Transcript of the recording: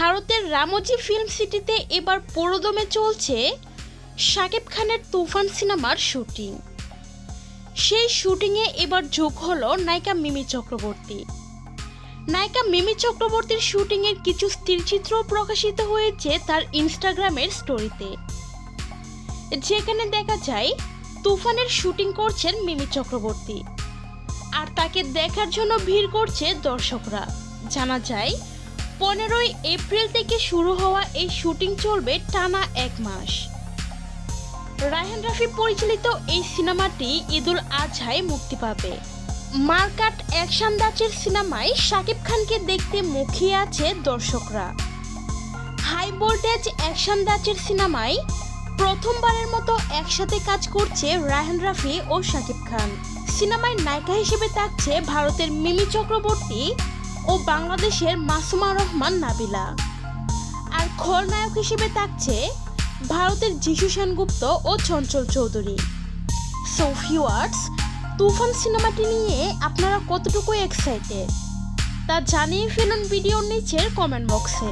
ভারতের রামোজি ফিল্ম সিটিতে এবার পুরোদমে চলছে শাকিব খানের তুফান সিনেমার শুটিং। সেই শুটিংয়ে এবার যোগ হলো নায়িকা মিমি চক্রবর্তী। নায়িকা মিমি চক্রবর্তীর শুটিংয়ের কিছু স্থিরচিত্র প্রকাশিত হয়েছে তার ইনস্টাগ্রামের স্টোরিতে। যেখানে দেখা যায়, তুফানের শুটিং করছেন মিমি চক্রবর্তী। আর তাকে দেখার জন্য ভিড় করছে দর্শকরা। জানা যায় পনেরোই এপ্রিল থেকে শুরু হওয়া এই শুটিং চলবে টানা এক মাস। রায়হান রাফি পরিচালিত এই সিনেমাটি ঈদুল আজহায় মুক্তি পাবে। মার্কাট অ্যাকশন দাচের সিনেমায় শাকিব খানকে দেখতে মুখিয়ে আছে দর্শকরা। হাই ভোল্টেজ অ্যাকশন দাচের সিনেমায় প্রথমবারের মতো একসাথে কাজ করছে রায়হান রাফি ও শাকিব খান। সিনেমায় নায়িকা হিসেবে থাকছে ভারতের মিমি চক্রবর্তী ও বাংলাদেশের মাসুমা রহমান নাবিলা। আর খলনায়ক হিসেবে থাকছে ভারতের যিশু সেনগুপ্ত ও চঞ্চল চৌধুরী। সো ওয়ার্ডস তুফান সিনেমাটি নিয়ে আপনারা কতটুকু এক্সাইটেড তা জানিয়ে ফেলুন ভিডিওর নিচের কমেন্ট বক্সে